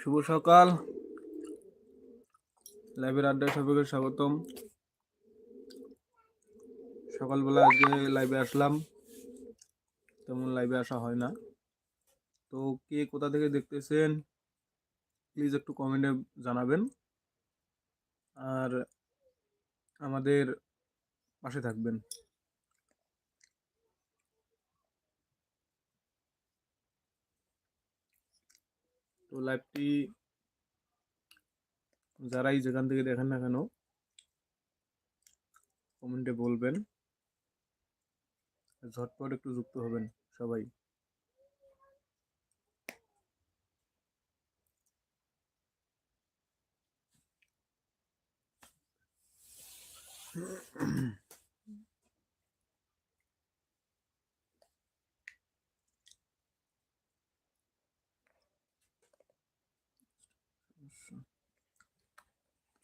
শুভ সকাল। লাইভের আড্ডায় সবাইকে স্বাগতম। সকালবেলা আজকে লাইভে আসলাম। তেমন লাইভে আসা হয় না। তো কে কোথা থেকে দেখতেছেন প্লিজ একটু কমেন্টে জানাবেন। আর আমাদের পাশে থাকবেন। তো লাইভটি যারাই যেখান থেকে দেখেন না কেন কমেন্টে বলবেন। ঝটপট একটু যুক্ত হবেন সবাই।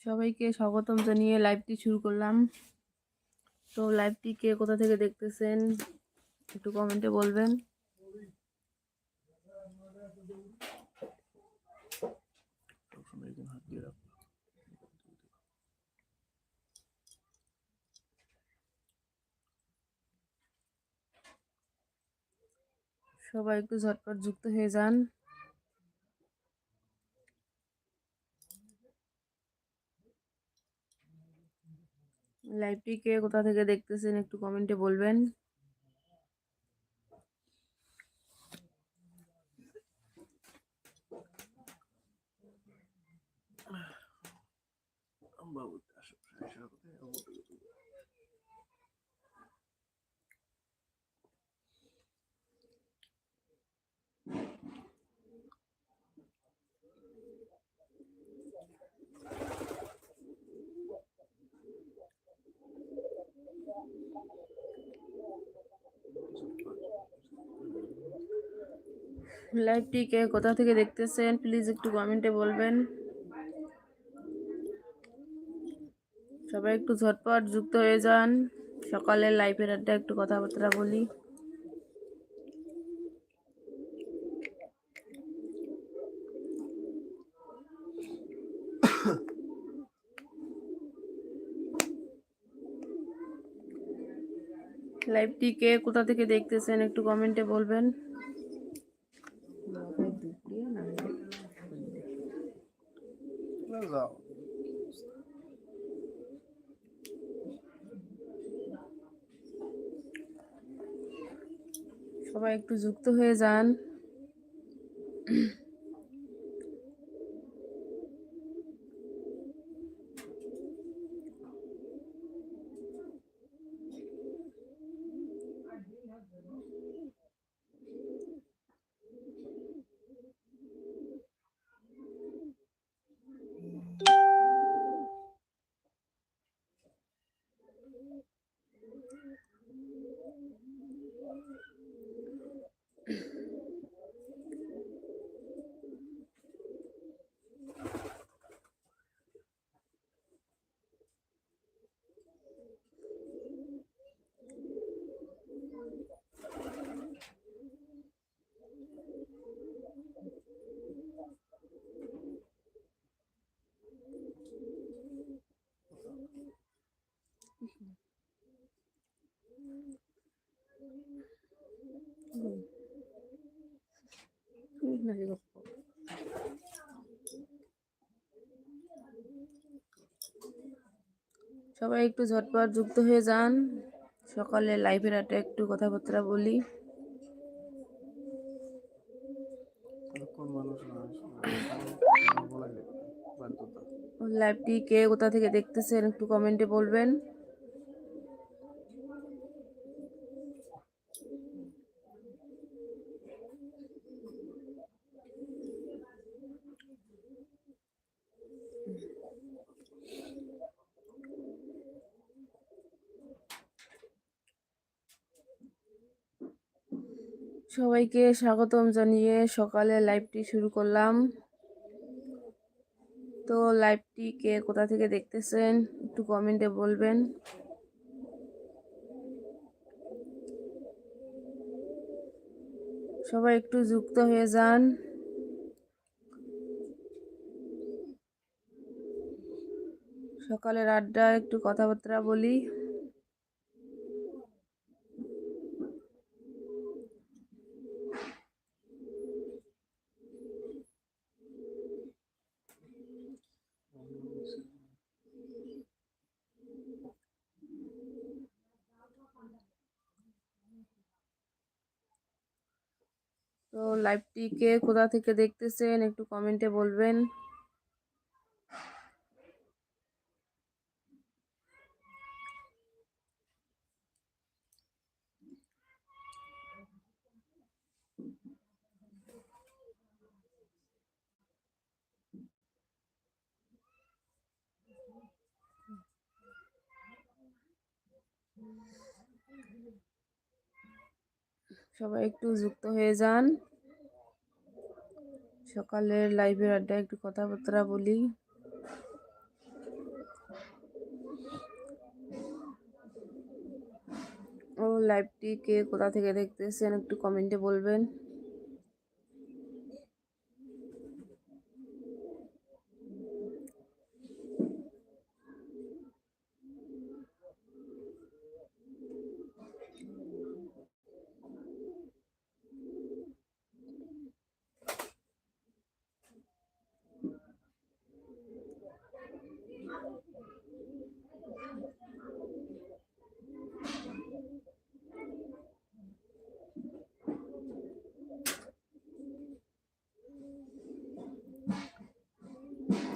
সবাইকে স্বাগতম জানিয়ে লাইভটি শুরু করলাম। তো লাইভটি কে কোথা থেকে দেখতেছেন? একটু কমেন্টে বলবেন। সবাই একটু ঝটপট যুক্ত হয়ে যান। লাইভটি কে কোথা থেকে দেখতেছেন একটু কমেন্টে বলবেন। লাইভটি কে কোথা থেকে দেখতেছেন প্লিজ একটু কমেন্টে বলবেন। সবাই একটু ঝটপট যুক্ত হয়ে যান। সকালে লাইভের আড্ডা একটু কথাবার্তা বলি। লাইভটি কে কোথা থেকে দেখতেছেন একটু কমেন্টে বলবেন। সবাই একটু যুক্ত হয়ে যান। সবাই একটু ঝটপট যুক্ত হয়ে যান। সকালে লাইভের আটে একটু কথাবার্তা বলি। লাইভটি কে কোথা থেকে দেখতেছেন একটু কমেন্টে বলবেন। সবাইকে স্বাগতম জানিয়ে সকালে লাইভটি শুরু করলাম। তো লাইভটি কে কোথা থেকে দেখতেছেন একটু কমেন্টে বলবেন। সবাই একটু যুক্ত হয়ে যান। সকালের আড্ডা একটু কথাবার্তা বলি। তো লাইভটিকে কোথা থেকে দেখতেছেন একটু কমেন্টে বলবেন। সবাই একটু যুক্ত হয়ে যান। সকালের লাইভের আড্ডা একটু কথাবার্তা বলি। ও লাইভটি কে কোথা থেকে দেখতেছেন একটু কমেন্টে বলবেন।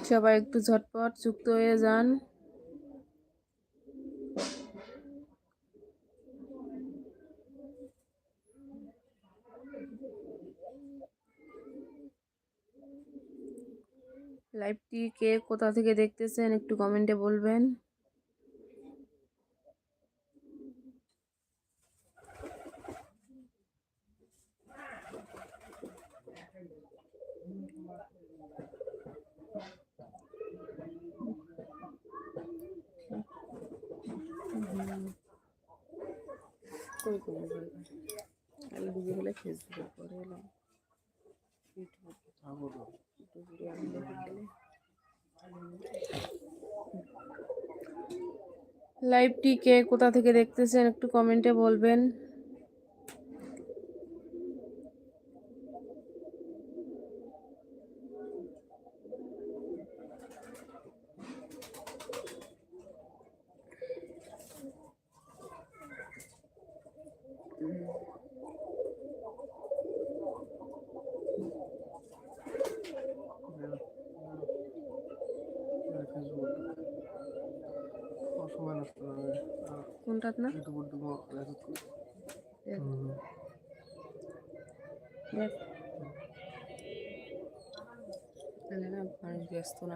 সবাই একটু ঝটপট যুক্ত হয়ে যান। লাইভটি কে কোথা থেকে দেখতেছেন একটু কমেন্টে বলবেন। লাইভটি কে কোথা থেকে দেখতেছেন একটু কমেন্টে বলবেন। ফেসবুক সময় নষ্ট হবে আর না মেসেজ করি দেখ, না মানুষ ব্যস্ত না।